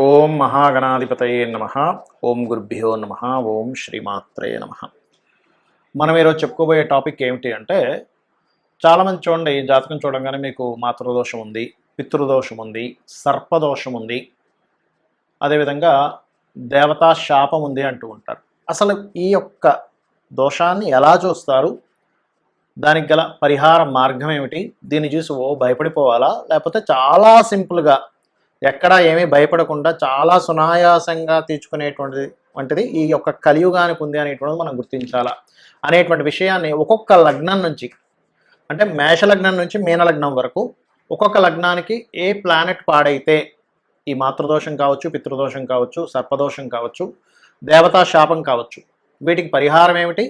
ఓం మహాగణాధిపతయే నమ. ఓం గురుభ్యో నమ. ఓం శ్రీమాత్రయే నమ. మనం ఈరోజు చెప్పుకోబోయే టాపిక్ ఏమిటి అంటే చాలామంది చూడండి జాతకం చూడంగానే మీకు మాతృదోషం ఉంది పితృదోషం ఉంది సర్పదోషం ఉంది. అదేవిధంగా దేవతా శాపం ఉంది అంటూ ఉంటారు. అసలు ఈ యొక్క దోషాన్ని ఎలా చూస్తారు? దానికి గల పరిహార మార్గం ఏమిటి? దీన్ని చూసి ఓ భయపడిపోవాలా? లేకపోతే చాలా సింపుల్గా ఎక్కడా ఏమీ భయపడకుండా చాలా సునాయాసంగా తీర్చుకునేటువంటిది వంటిది ఈ యొక్క కలియుగానికి ఉంది అనేటువంటిది మనం గుర్తించాలా. అనేటువంటి విషయాన్ని ఒక్కొక్క లగ్నం నుంచి అంటే మేష లగ్నం నుంచి మీనలగ్నం వరకు ఒక్కొక్క లగ్నానికి ఏ ప్లానెట్ పాడైతే ఈ మాతృదోషం కావచ్చు పితృదోషం కావచ్చు సర్పదోషం కావచ్చు దేవతా శాపం కావచ్చు వీటికి పరిహారం ఏమిటి?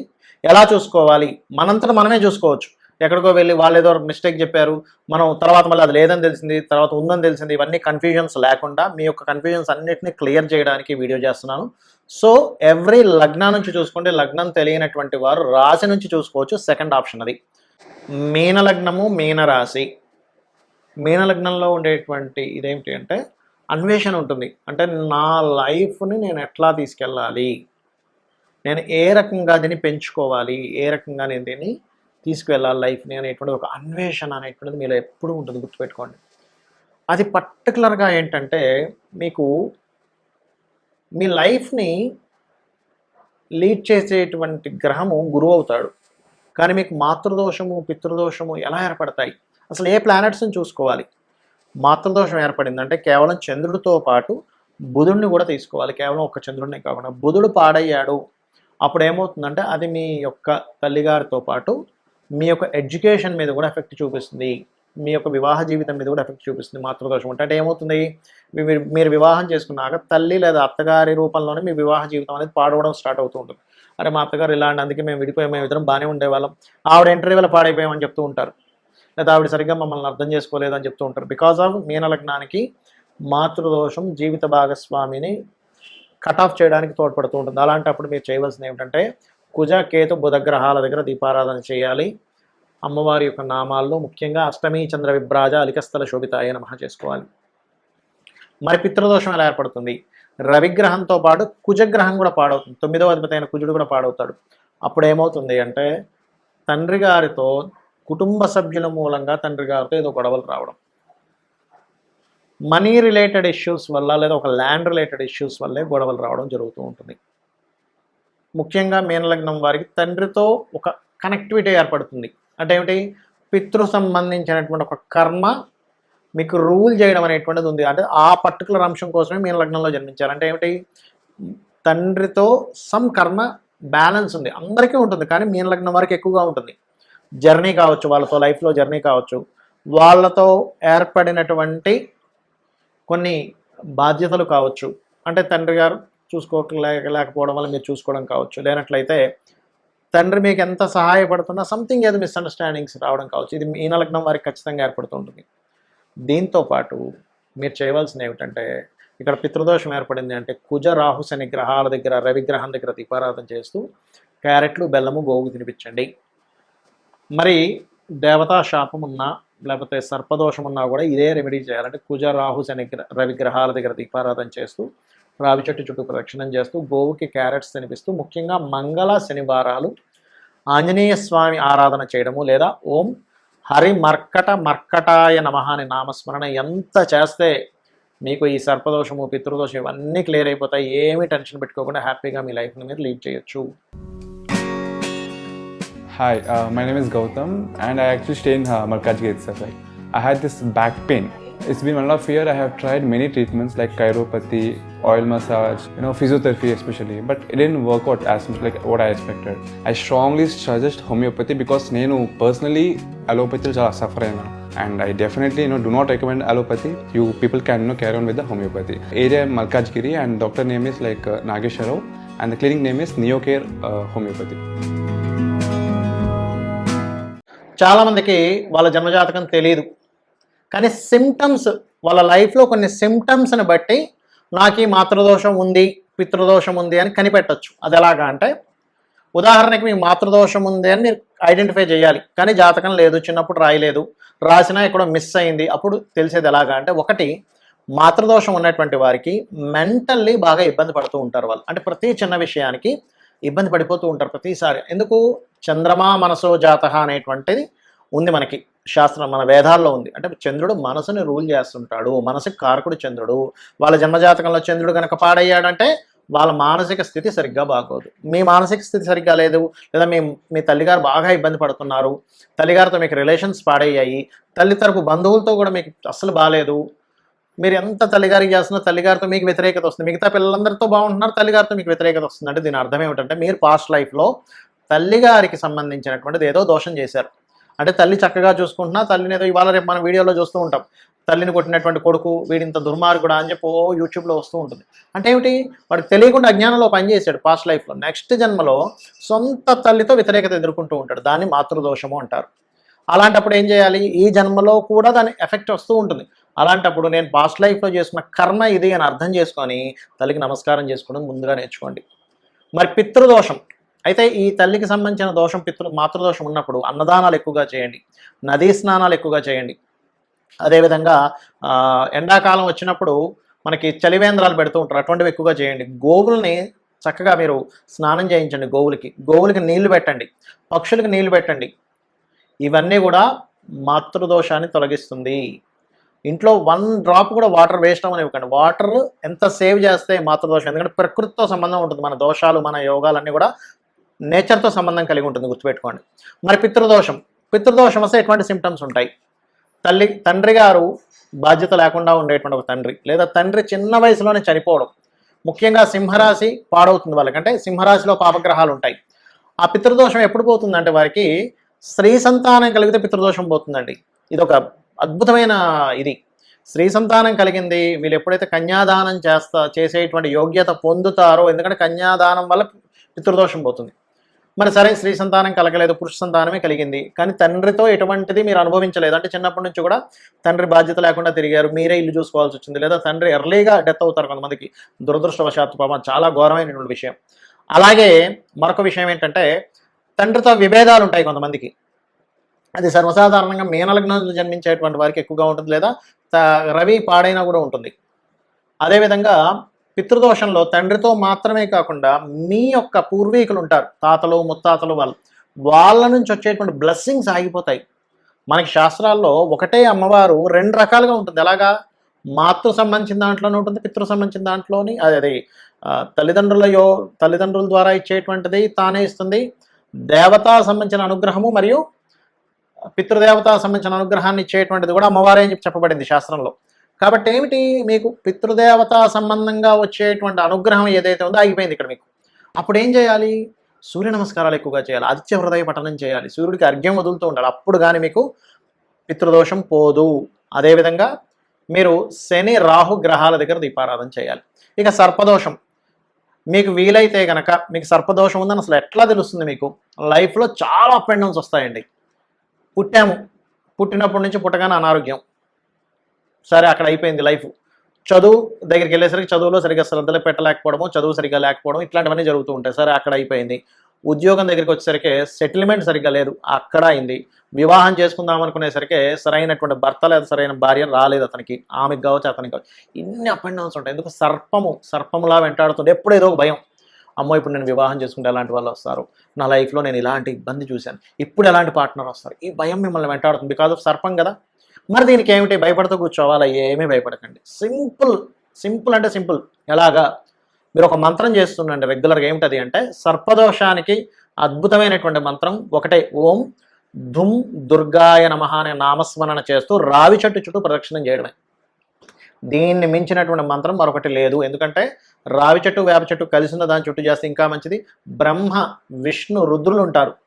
ఎలా చూసుకోవాలి? మనంతట మనమే చూసుకోవచ్చు. ఎక్కడికో వెళ్ళి వాళ్ళు ఏదో మిస్టేక్ చెప్పారు. మనం తర్వాత మళ్ళీ అది లేదని తెలిసింది తర్వాత ఉందని తెలిసింది ఇవన్నీ కన్ఫ్యూజన్స్ లేకుండా మీ యొక్క కన్ఫ్యూజన్స్ అన్నిటిని క్లియర్ చేయడానికి వీడియో చేస్తున్నాను. సో ఎవ్రీ లగ్నం నుంచి చూసుకుంటే లగ్నం తెలియనటువంటి వారు రాశి నుంచి చూసుకోవచ్చు సెకండ్ ఆప్షన్ అది. మీన లగ్నము మీన రాశి. మీన లగ్నంలో ఉండేటువంటి ఇదేమిటి అంటే అన్వేషణ ఉంటుంది. అంటే నా లైఫ్ని నేను ఎట్లా తీసుకెళ్ళాలి? నేను ఏ రకంగా దీన్ని పెంచుకోవాలి? ఏ రకంగా నేను దీన్ని తీసుకువెళ్ళాలి లైఫ్ని అనేటువంటి ఒక అన్వేషణ అనేటువంటిది మీలో ఎప్పుడూ ఉంటుంది గుర్తుపెట్టుకోండి. అది పర్టికులర్గా ఏంటంటే మీకు మీ లైఫ్ని లీడ్ చేసేటువంటి గ్రహము గురువు అవుతాడు. కానీ మీకు మాతృదోషము పితృదోషము ఎలా ఏర్పడతాయి? అసలు ఏ ప్లానెట్స్ని చూసుకోవాలి? మాతృదోషం ఏర్పడిందంటే కేవలం చంద్రుడితో పాటు బుధుడిని కూడా తీసుకోవాలి. కేవలం ఒక్క చంద్రుడిని కాకుండా బుధుడు పాడయ్యాడు. అప్పుడు ఏమవుతుందంటే అది మీ యొక్క తల్లిగారితో పాటు మీ యొక్క ఎడ్యుకేషన్ మీద కూడా ఎఫెక్ట్ చూపిస్తుంది. మీ యొక్క వివాహ జీవితం మీద కూడా ఎఫెక్ట్ చూపిస్తుంది. మాతృదోషం అంటే అంటే ఏమవుతుంది? మీరు మీరు వివాహం చేసుకున్నాక తల్లి లేదా అత్తగారి రూపంలోనే మీ వివాహ జీవితం అనేది పాడవడం స్టార్ట్ అవుతూ ఉంటుంది. అరే మా అత్తగారు ఇలాంటి అందుకే మేము విడిపోయాం మేము ఇద్దరం బాగానే ఉండేవాళ్ళం. ఆవిడ ఇంటర్వ్యూలో పాడైపోయామని చెప్తూ ఉంటారు. లేదా ఆవిడ సరిగ్గా మమ్మల్ని అర్థం చేసుకోలేదని చెప్తూ ఉంటారు. బికాస్ ఆఫ్ మీన లగ్నానికి మాతృదోషం జీవిత భాగస్వామిని కట్ ఆఫ్ చేయడానికి తోడ్పడుతూ ఉంటుంది. అలాంటప్పుడు మీరు చేయవలసింది ఏమిటంటే కుజ కేతు బుధగ్రహాల దగ్గర దీపారాధన చేయాలి. అమ్మవారి యొక్క నామాల్లో ముఖ్యంగా అష్టమి చంద్ర విభ్రాజ అలికస్థల శోభితాయ నమ చేసుకోవాలి. మరి పితృదోషం ఎలా ఏర్పడుతుంది? రవిగ్రహంతో పాటు కుజగ్రహం కూడా పాడవుతుంది. తొమ్మిదవ అధిపతి అయిన కుజుడు కూడా పాడవుతాడు. అప్పుడు ఏమవుతుంది అంటే తండ్రి గారితో కుటుంబ సభ్యుల మూలంగా తండ్రి గారితో ఏదో గొడవలు రావడం. మనీ రిలేటెడ్ ఇష్యూస్ వల్ల లేదా ఒక ల్యాండ్ రిలేటెడ్ ఇష్యూస్ వల్లే గొడవలు రావడం జరుగుతూ ఉంటుంది. ముఖ్యంగా మీనలగ్నం వారికి తండ్రితో ఒక కనెక్టివిటీ ఏర్పడుతుంది. అంటే ఏమిటి పితృ సంబంధించినటువంటి ఒక కర్మ మీకు రూల్ చేయడం అనేటువంటిది ఉంది. అంటే ఆ పర్టికులర్ అంశం కోసమే మీన లగ్నంలో జన్మించారు. అంటే ఏమిటి? తండ్రితో సమ్ కర్మ బ్యాలెన్స్ ఉంది. అందరికీ ఉంటుంది కానీ మీన లగ్నం వారికి ఎక్కువగా ఉంటుంది. జర్నీ కావచ్చు వాళ్ళతో లైఫ్లో జర్నీ కావచ్చు. వాళ్ళతో ఏర్పడినటువంటి కొన్ని బాధ్యతలు కావచ్చు. అంటే తండ్రి గారు చూసుకోలేకపోవడం వల్ల మీరు చూసుకోవడం కావచ్చు. లేనట్లయితే తండ్రి మీకు ఎంత సహాయపడుతున్నా సంథింగ్ ఏదో మిస్అండర్స్టాండింగ్స్ రావడం కావచ్చు. ఇది ఈ నలగ్నం వారికి ఖచ్చితంగా ఏర్పడుతుంటుంది దీంతో పాటు మీరు చేయవలసింది ఏమిటంటే ఇక్కడ పితృదోషం ఏర్పడింది అంటే కుజ రాహు శని గ్రహాల దగ్గర రవిగ్రహం దగ్గర దీపారాధన చేస్తూ క్యారెట్లు బెల్లము గోగు తినిపించండి. మరి దేవతా శాపం ఉన్నా లేకపోతే సర్పదోషం ఉన్నా కూడా ఇదే రెమెడీ చేయాలంటే కుజ రాహు శని రవిగ్రహాల దగ్గర దీపారాధన చేస్తూ రావి చెట్టు చుట్టూ ప్రదక్షిణం చేస్తూ గోవుకి క్యారెట్స్ తినిపిస్తూ ముఖ్యంగా మంగళ శనివారాలు ఆంజనేయ స్వామి ఆరాధన చేయడము లేదా ఓం హరి మర్కట మర్కటాయ నమహాని అని నామస్మరణ ఎంత చేస్తే మీకు ఈ సర్పదోషము పితృదోషం ఇవన్నీ క్లియర్ అయిపోతాయి. ఏమీ టెన్షన్ పెట్టుకోకుండా హ్యాపీగా మీ లైఫ్ని మీరు లీడ్ చేయొచ్చు. Hi my name is Gautam and I actually stay in in gate sir I had this back pain It's been one and a half year. I have tried many treatments like chiropathy, oil massage, you know, physiotherapy especially, but it didn't work out as much like what I expected. I strongly suggest homeopathy because నేను personally allopathy చాలా suffer అయినా and I definitely you know do not recommend allopathy. You people can you know carry on with the homeopathy. Area Malkajgiri and doctor name is like uh, Nageshwar Rao and the clinic name is Neocare uh, Homeopathy. చాలామందికి వాళ్ళ జన్మజాతకం తెలియదు కానీ symptoms వాళ్ళ లైఫ్లో కొన్ని సిమ్టమ్స్ని బట్టి నాకు ఈ మాతృదోషం ఉంది పితృదోషం ఉంది అని కనిపెట్టచ్చు. అది ఎలాగా అంటే ఉదాహరణకి మీకు మాతృదోషం ఉంది అని మీరు ఐడెంటిఫై చేయాలి. కానీ జాతకం లేదు చిన్నప్పుడు రాయలేదు. రాసినా ఇక్కడ మిస్ అయింది. అప్పుడు తెలిసేది ఎలాగా అంటే ఒకటి మాతృదోషం ఉన్నటువంటి వారికి మెంటల్లీ బాగా ఇబ్బంది పడుతూ ఉంటారు వాళ్ళు. అంటే ప్రతి చిన్న విషయానికి ఇబ్బంది పడిపోతూ ఉంటారు ప్రతిసారి. ఎందుకు? చంద్రమా మనసో జాతక అనేటువంటిది ఉంది మనకి. శాస్త్రం మన వేదాల్లో ఉంది. అంటే చంద్రుడు మనసుని రూల్ చేస్తుంటాడు. మనసుకి కారకుడు చంద్రుడు. వాళ్ళ జన్మజాతకంలో చంద్రుడు కనుక పాడయ్యాడంటే వాళ్ళ మానసిక స్థితి సరిగ్గా బాగోదు. మీ మానసిక స్థితి సరిగ్గా లేదు. లేదా మీ మీ తల్లిగారు బాగా ఇబ్బంది పడుతున్నారు. తల్లిగారితో మీకు రిలేషన్స్ పాడయ్యాయి. తల్లి తరపు బంధువులతో కూడా మీకు అస్సలు బాగాలేదు మీరు ఎంత తల్లిగారికి చేస్తున్నా తల్లిగారితో మీకు వ్యతిరేకత వస్తుంది. మిగతా పిల్లలందరితో బాగుంటున్నారు తల్లిగారితో మీకు వ్యతిరేకత వస్తుంది. అంటే దీని అర్థం ఏమిటంటే మీరు పాస్ట్ లైఫ్లో తల్లిగారికి సంబంధించినటువంటిది ఏదో దోషం చేశారు. అంటే తల్లి చక్కగా చూసుకుంటున్నా తల్లిని ఏదో ఇవాళ రేపు మనం వీడియోలో చూస్తూ ఉంటాం. తల్లిని కొట్టినటువంటి కొడుకు వీడింత దుర్మార్గుడా అని చెప్పి ఓ యూట్యూబ్లో వస్తూ ఉంటుంది. అంటే ఏమిటి? వాడికి తెలియకుండా అజ్ఞానంలో పనిచేశాడు పాస్ట్ లైఫ్లో. నెక్స్ట్ జన్మలో సొంత తల్లితో వ్యతిరేకత ఎదుర్కొంటూ ఉంటాడు. దాన్ని మాతృదోషము అంటారు. అలాంటప్పుడు ఏం చేయాలి? ఈ జన్మలో కూడా దాని ఎఫెక్ట్ వస్తూ ఉంటుంది. అలాంటప్పుడు నేను పాస్ట్ లైఫ్లో చేసుకున్న కర్మ ఇది అని అర్థం చేసుకొని తల్లికి నమస్కారం చేసుకోవడం ముందుగా నేర్చుకోండి. మరి పితృదోషం. అయితే ఈ తల్లికి సంబంధించిన దోషం పితృ మాతృదోషం ఉన్నప్పుడు అన్నదానాలు ఎక్కువగా చేయండి. నదీ స్నానాలు ఎక్కువగా చేయండి. అదేవిధంగా ఎండాకాలం వచ్చినప్పుడు మనకి చలివేంద్రాలు పెడుతూ ఉంటారు. అటువంటివి ఎక్కువగా చేయండి. గోవుల్ని చక్కగా మీరు స్నానం చేయించండి గోవులకి. గోవులకి నీళ్ళు పెట్టండి. పక్షులకి నీళ్ళు పెట్టండి. ఇవన్నీ కూడా మాతృదోషాన్ని తొలగిస్తుంది. ఇంట్లో వన్ డ్రాప్ కూడా వాటర్ వేస్ట్ అవ్వనివ్వకండి. వాటర్ ఎంత సేవ్ చేస్తే మాతృదోషం. ఎందుకంటే ప్రకృతితో సంబంధం ఉంటుంది. మన దోషాలు మన యోగాలన్నీ కూడా నేచర్తో సంబంధం కలిగి ఉంటుంది గుర్తుపెట్టుకోండి. మరి పితృదోషం. పితృదోషం వస్తే ఎటువంటి సిమ్టమ్స్ ఉంటాయి? తల్లి తండ్రి గారు బాధ్యత లేకుండా ఉండేటువంటి ఒక తండ్రి లేదా తండ్రి చిన్న వయసులోనే చనిపోవడం. ముఖ్యంగా సింహరాశి పాడవుతుంది వాళ్ళకంటే సింహరాశిలో పాపగ్రహాలు ఉంటాయి. ఆ పితృదోషం ఎప్పుడు పోతుందంటే వారికి స్త్రీ సంతానం కలిగితే పితృదోషం పోతుందండి. ఇది ఒక అద్భుతమైన ఇది. స్త్రీ సంతానం కలిగింది వీళ్ళు ఎప్పుడైతే కన్యాదానం చేస్తా చేసేటువంటి యోగ్యత పొందుతారో ఎందుకంటే కన్యాదానం వల్ల పితృదోషం పోతుంది. మరి సరే స్త్రీ సంతానం కలగలేదు పురుష సంతానమే కలిగింది. కానీ తండ్రితో ఎటువంటిది మీరు అనుభవించలేదు. అంటే చిన్నప్పటి నుంచి కూడా తండ్రి బాధ్యత లేకుండా తిరిగారు. మీరే ఇల్లు చూసుకోవాల్సి వచ్చింది. లేదా తండ్రి ఎర్లీగా డెత్ అవుతారు కొంతమందికి. దురదృష్టవశాత్తు పాపం చాలా ఘోరమైనటువంటి విషయం. అలాగే మరొక విషయం ఏంటంటే తండ్రితో విభేదాలు ఉంటాయి కొంతమందికి. అది సర్వసాధారణంగా మీనలగ్నంలో జన్మించేటువంటి వారికి ఎక్కువగా ఉంటుంది. లేదా రవి పాడైనా కూడా ఉంటుంది. అదేవిధంగా పితృదోషంలో తండ్రితో మాత్రమే కాకుండా మీ యొక్క పూర్వీకులు ఉంటారు. తాతలు ముత్తాతలు వాళ్ళు. వాళ్ళ నుంచి వచ్చేటువంటి బ్లెస్సింగ్స్ ఆగిపోతాయి. మనకి శాస్త్రాల్లో ఒకటే అమ్మవారు రెండు రకాలుగా ఉంటుంది. ఎలాగా? మాతృ సంబంధించిన దాంట్లోనే ఉంటుంది పితృ సంబంధించిన దాంట్లోని అది అది తల్లిదండ్రుల యో తల్లిదండ్రుల ద్వారా ఇచ్చేటువంటిది తానే ఇస్తుంది. దేవతా సంబంధించిన అనుగ్రహము మరియు పితృదేవత సంబంధించిన అనుగ్రహాన్ని ఇచ్చేటువంటిది కూడా అమ్మవారే అని చెప్పి చెప్పబడింది శాస్త్రంలో. కాబట్టి ఏమిటి మీకు పితృదేవత సంబంధంగా వచ్చేటువంటి అనుగ్రహం ఏదైతే ఉందో ఆగిపోయింది ఇక్కడ మీకు. అప్పుడు ఏం చేయాలి? సూర్య నమస్కారాలు ఎక్కువగా చేయాలి. ఆదిత్య హృదయ పఠనం చేయాలి. సూర్యుడికి అర్ఘ్యం వదులుతూ ఉండాలి. అప్పుడు కానీ మీకు పితృదోషం పోదు. అదేవిధంగా మీరు శని రాహు గ్రహాల దగ్గర దీపారాధన చేయాలి. ఇక సర్పదోషం. మీకు వీలైతే కనుక మీకు సర్పదోషం ఉందని అసలు ఎట్లా తెలుస్తుంది మీకు? లైఫ్లో చాలా అప్ అండ్ డౌన్స్ వస్తాయండి. పుట్టాము. పుట్టినప్పటి నుంచి పుట్టగానే అనారోగ్యం. సరే అక్కడ అయిపోయింది లైఫ్. చదువు దగ్గరికి వెళ్ళేసరికి చదువులో సరిగ్గా శ్రద్ధలు పెట్టలేకపోవడము చదువు సరిగ్గా లేకపోవడం ఇట్లాంటివన్నీ జరుగుతూ ఉంటాయి. సరే అక్కడ అయిపోయింది. ఉద్యోగం దగ్గరికి వచ్చేసరికి సెటిల్మెంట్ సరిగ్గా లేదు అక్కడ అయింది. వివాహం చేసుకుందాం అనుకునేసరికి సరైనటువంటి భర్త లేదా సరైన భార్య రాలేదు అతనికి ఆమెకు కావచ్చు అతనికి కావచ్చు. ఇన్ని అప్ అండ్ డౌన్స్ ఉంటాయి. ఎందుకు? సర్పము సర్పములా వెంటాడుతుంటే ఎప్పుడు ఏదో ఒక భయం. అమ్మో ఇప్పుడు నేను వివాహం చేసుకుంటే ఎలాంటి వాళ్ళు వస్తారు? నా లైఫ్లో నేను ఇలాంటి ఇబ్బంది చూశాను. ఇప్పుడు ఎలాంటి పార్ట్నర్ వస్తారు? ఈ భయం మిమ్మల్ని వెంటాడుతుంది. బికాజ్ ఆఫ్ సర్పం కదా. మరి దీనికి ఏమిటి? భయపడుతూ కూర్చోవాలా? ఏమీ భయపడకండి. సింపుల్ సింపుల్ అంటే సింపుల్. ఎలాగా? మీరు ఒక మంత్రం చేస్తుండండి రెగ్యులర్గా. ఏమిటది అంటే సర్పదోషానికి అద్భుతమైనటువంటి మంత్రం ఒకటే. ఓం ధుమ్ దుర్గాయ నమ అనే నామస్మరణ చేస్తూ రావి చెట్టు చుట్టూ ప్రదక్షిణం చేయడమే. దీన్ని మించినటువంటి మంత్రం మరొకటి లేదు. ఎందుకంటే రావి చెట్టు వేప చెట్టు కలిసి ఉన్న దాని చుట్టూ చేస్తే ఇంకా మంచిది. బ్రహ్మ విష్ణు రుద్రులు ఉంటారు.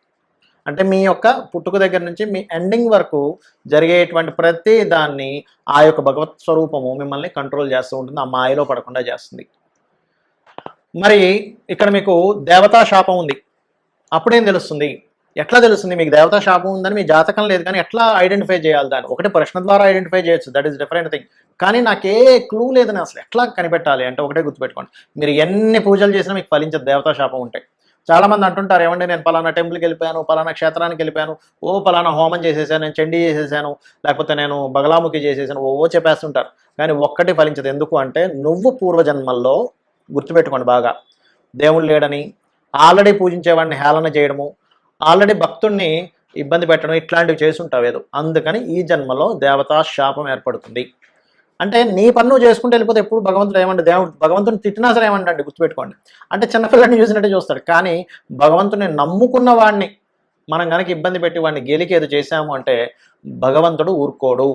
అంటే మీ యొక్క పుట్టుక దగ్గర నుంచి మీ ఎండింగ్ వరకు జరిగేటువంటి ప్రతి దాన్ని ఆ యొక్క భగవత్ స్వరూపము మిమ్మల్ని కంట్రోల్ చేస్తూ ఉంటుంది. ఆ మాయలో పడకుండా చేస్తుంది. మరి ఇక్కడ మీకు దేవతా శాపం ఉంది. అప్పుడేం తెలుస్తుంది? ఎట్లా తెలుస్తుంది? మీకు దేవతా శాపం ఉందని మీ జాతకం లేదు కానీ ఎట్లా ఐడెంటిఫై చేయాలి దాన్ని? ఒకటి ప్రశ్న ద్వారా ఐడెంటిఫై చేయొచ్చు. దట్ ఈస్ డిఫరెంట్ థింగ్ కానీ నాకే క్లూ లేదని అసలు ఎట్లా కనిపెట్టాలి అంటే ఒకటే గుర్తుపెట్టుకోండి. మీరు ఎన్ని పూజలు చేసినా మీకు ఫలించదు. దేవతా శాపం ఉంటే. చాలామంది అంటుంటారు ఏమండి నేను పలానా టెంపుల్కి వెళ్ళిపోయాను పలానా క్షేత్రానికి వెళ్ళిపోయాను ఓ పలానా హోమం చేసేసాను నేను చండీ చేసేసాను లేకపోతే నేను బగలాముఖి చేసేసాను ఓవో ఓ చెప్పేస్తుంటారు. కానీ ఒక్కటి ఫలించదు. ఎందుకు అంటే నువ్వు పూర్వజన్మల్లో గుర్తుపెట్టుకోండి బాగా. దేవుడు లేడని ఆల్రెడీ పూజించేవాడిని హేళన చేయడము ఆల్రెడీ భక్తుడిని ఇబ్బంది పెట్టడం ఇట్లాంటివి చేస్తుంటావు ఏదో. అందుకని ఈ జన్మలో దేవతా శాపం ఏర్పడుతుంది. అంటే నీ పన్ను చేసుకుంటే వెళ్ళిపోతే ఎప్పుడు భగవంతుడు ఏమంటే దేవుడు భగవంతుని తిట్టినా సరే ఏమంటే గుర్తుపెట్టుకోండి. అంటే చిన్నపిల్లని చూసినట్టే చూస్తాడు. కానీ భగవంతుని నమ్ముకున్న వాడిని మనం కనుక ఇబ్బంది పెట్టి వాడిని గెలికి ఏదో చేశాము అంటే భగవంతుడు ఊరుకోడు.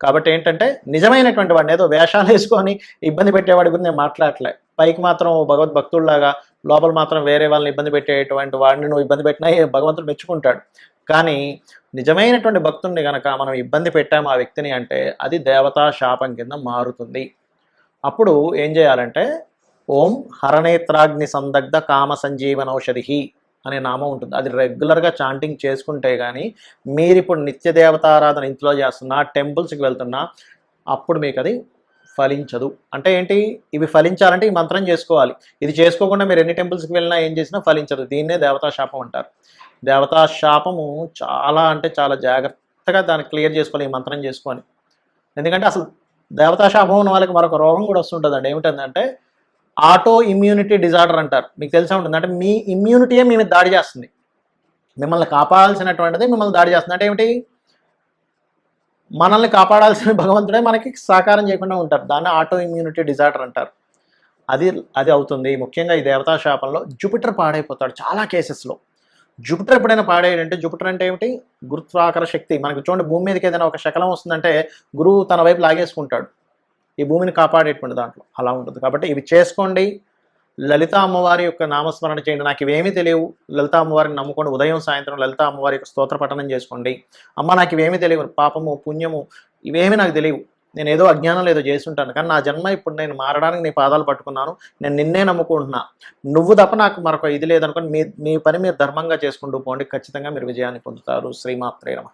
కాబట్టి ఏంటంటే నిజమైనటువంటి వాడిని ఏదో వేషాలు వేసుకొని ఇబ్బంది పెట్టేవాడి గురించి నేను మాట్లాడలే పైకి మాత్రం భగవద్భక్తుల్లాగా లోపల మాత్రం వేరే వాళ్ళని ఇబ్బంది పెట్టేటువంటి వాడిని నువ్వు ఇబ్బంది పెట్టినా భగవంతుడు మెచ్చుకుంటాడు. కానీ నిజమైనటువంటి భక్తుడిని కనుక మనం ఇబ్బంది పెట్టాము ఆ వ్యక్తిని అంటే అది దేవతా శాపం కింద మారుతుంది. అప్పుడు ఏం చేయాలంటే ఓం హరనేత్రాగ్ని సందగ్ధ కామ సంజీవనౌషధి అనే నామం ఉంటుంది. అది రెగ్యులర్గా చాంటింగ్ చేసుకుంటే కానీ మీరు ఇప్పుడు నిత్య దేవతారాధన ఇంట్లో చేస్తున్నా టెంపుల్స్కి వెళ్తున్నా అప్పుడు మీకు అది ఫలించదు. అంటే ఏంటి? ఇవి ఫలించాలంటే ఈ మంత్రం చేసుకోవాలి. ఇది చేసుకోకుండా మీరు ఎన్ని టెంపుల్స్కి వెళ్ళినా ఏం చేసినా ఫలించదు. దీన్నే దేవతా శాపం అంటారు. దేవతా శాపము చాలా అంటే చాలా జాగ్రత్తగా దాన్ని క్లియర్ చేసుకోవాలి ఈ మంత్రం చేసుకొని. ఎందుకంటే అసలు దేవతా శాపం ఉన్న వాళ్ళకి మరొక రోగం కూడా వస్తుంటుందండి. ఏమిటంటే ఆటో ఇమ్యూనిటీ డిజార్డర్ అంటారు. మీకు తెలిసే ఉంటుంది. అంటే మీ ఇమ్యూనిటీయే మీ మీద దాడి చేస్తుంది. మిమ్మల్ని కాపాడాల్సినటువంటిది మిమ్మల్ని దాడి చేస్తుంది. అంటే ఏమిటి? మనల్ని కాపాడాల్సిన భగవంతుడే మనకి సహకారం చేయకుండా ఉంటారు. దాన్ని ఆటో ఇమ్యూనిటీ డిజార్డర్ అంటారు. అది అది అవుతుంది. ముఖ్యంగా ఈ దేవతా శాపంలో జూపిటర్ పాడైపోతాడు చాలా కేసెస్లో జూపిటర్ ఎప్పుడైనా పాడేయడంటే జూపిటర్ అంటే ఏమిటి? గురుత్వాకర శక్తి. మనకు చూడండి భూమి మీదకి ఏదైనా ఒక శకలం వస్తుందంటే గురువు తన వైపు లాగేసుకుంటాడు. ఈ భూమిని కాపాడేటువంటి దాంట్లో అలా ఉంటుంది. కాబట్టి ఇవి చేసుకోండి. లలిత అమ్మవారి యొక్క నామస్మరణ చేయండి. నాకు ఇవేమీ తెలియవు. లలిత అమ్మవారిని నమ్ముకోండి. ఉదయం సాయంత్రం లలిత అమ్మవారి యొక్క స్తోత్ర పఠనం చేసుకోండి. అమ్మ నాకు ఇవేమీ తెలియవు. పాపము పుణ్యము ఇవేమీ నాకు తెలియవు. నేను ఏదో అజ్ఞానం ఏదో చేస్తుంటాను. కానీ నా జన్మ ఇప్పుడు నేను మారడానికి నీ పాదాలు పట్టుకున్నాను. నేను నిన్నే నమ్ముకుంటున్నా. నువ్వు తప్ప నాకు మరొక ఇది లేదనుకోని మీ మీ పని మీరు ధర్మంగా చేసుకుంటూ పోండి. ఖచ్చితంగా మీరు విజయాన్ని పొందుతారు. శ్రీమాత్రే నమ.